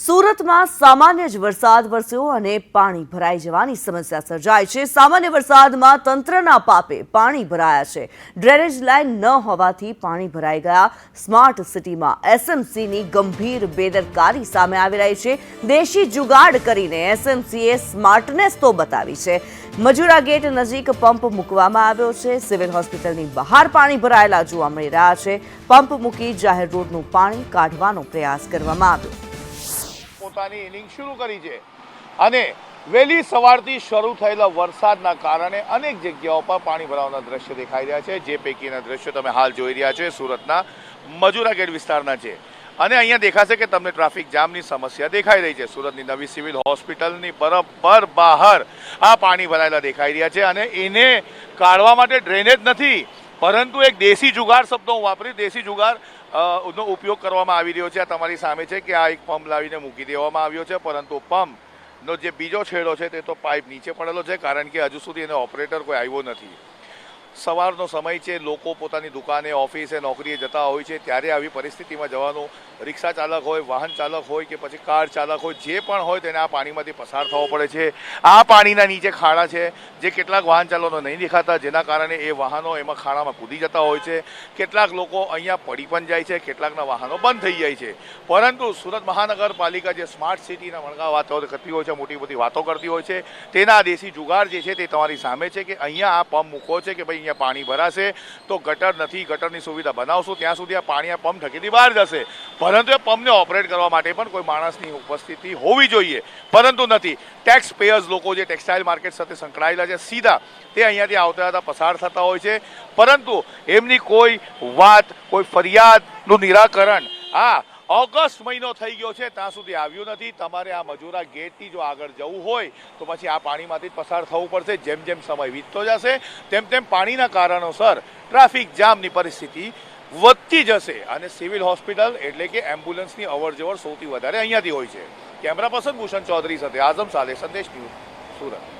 સુરતમાં સામાન્ય જ વરસાદ વરસ્યો અને પાણી ભરાઈ જવાની સમસ્યા સર્જાય છે. સામાન્ય વરસાદમાં તંત્રના પાપે પાણી ભરાયા છે. ડ્રેનેજ લાઇન ન હોવાથી પાણી ભરાઈ ગયા. સ્માર્ટ સિટીમાં એસએમસીની ગંભીર બેદરકારી સામે આવી રહી છે. દેશી જુગાડ કરીને એસએમસીએ સ્માર્ટનેસ તો બતાવી છે. મજુરા ગેટ નજીક પંપ મૂકવામાં આવ્યો છે. સિવિલ હોસ્પિટલની બહાર પાણી ભરાયેલા જોવા મળી રહ્યા છે. પંપ મૂકી જાહેર રોડનું પાણી કાઢવાનો પ્રયાસ કરવામાં આવ્યો. પોતાની ઇનિંગ શરૂ કરી છે. અને વહેલી સવારથી શરૂ થયેલા વરસાદના કારણે અનેક જગ્યાઓ પર પાણી ભરાવાના દ્રશ્ય દેખાઈ રહ્યા છે. જે પૈકીના દ્રશ્યો તમે હાલ જોઈ રહ્યા છો સુરતના મજુરા ગેટ વિસ્તારના છે. અને અહીંયા દેખાશે કે તમને ટ્રાફિક જામની સમસ્યા દેખાઈ રહી છે. સુરતની નવી સિવિલ હોસ્પિટલની બરાબર બહાર આ પાણી ભરાયેલા દેખાઈ રહ્યા છે અને એને કાઢવા માટે ડ્રેનેજ નથી. પરંતુ એક દેશી જુગાર શબ્દો હું વાપરી દેશી જુગાર નો ઉપયોગ કરવામાં આવી રહ્યો છે. આ તમારી સામે છે કે આ એક પંપ લાવીને મૂકી દેવામાં આવ્યો છે, પરંતુ પંપ નો જે બીજો છેડો છે તે તો પાઇપ નીચે પડેલો છે, કારણ કે હજુ સુધી એનો ઓપરેટર કોઈ આવ્યો નથી. સવારનો સમય છે, લોકો પોતાની દુકાને, ઓફિસે, નોકરીએ જતા હોય છે, ત્યારે આવી પરિસ્થિતિમાં જવાનું રિક્ષા ચાલક હોય, વાહન ચાલક હોય કે પછી કાર ચાલક હોય, જે પણ હોય તેને આ પાણીમાંથી પસાર થવો પડે છે. આ પાણીના નીચે ખાડા છે, જે કેટલાક વાહન ચાલકો નહીં દેખાતા, જેના કારણે એ વાહનો એમાં ખાડામાં કૂદી જતા હોય છે. કેટલાક લોકો અહીંયા પડી પણ જાય છે, કેટલાકના વાહનો બંધ થઈ જાય છે. પરંતુ સુરત મહાનગરપાલિકા જે સ્માર્ટ સિટીના વણગા વાતો કરતી હોય છે, મોટી મોટી વાતો કરતી હોય છે, તેના દેશી જુગાડ જે છે તે તમારી સામે છે કે અહીંયા આ પંપ મૂકો છે કે ભાઈ અહીંયા પાણી ભરાશે, તો ગટર નથી, ગટરની સુવિધા બનાવશું, ત્યાં સુધી આ પાણી આ પંપ ઠકીથી બહાર જશે. પરંતુ એ પંપને ઓપરેટ કરવા માટે પણ કોઈ માણસની ઉપસ્થિતિ હોવી જોઈએ, પરંતુ નથી. ટેક્સ પેયર્સ લોકો જે ટેક્સટાઇલ માર્કેટ સાથે સંકળાયેલા છે, સીધા તે અહીંયાથી આવતા હતા પસાર થતા હોય છે. પરંતુ એમની કોઈ વાત, કોઈ ફરિયાદનું નિરાકરણ, આ ઓગસ્ટ મહિનો થઈ ગયો છે, ત્યાં સુધી આવ્યું નથી. તમારે આ મજૂરા ગેટથી જો આગળ જવું હોય, તો પછી આ પાણીમાંથી પસાર થવું પડશે, જેમ જેમ સમય વીતતો જશે, તેમ તેમ પાણીના કારણોસર ટ્રાફિક જામની પરિસ્થિતિ વધતી જશે. અને સિવિલ હોસ્પિટલ એટલે કે એમ્બ્યુલન્સની અવર જવર સૌથી વધારે અહીંયાથી હોય છે. કેમેરા પર્સન ભૂષણ ચૌધરી સાથે આઝમ સાલે સંદેશ ન્યૂઝ સુરત.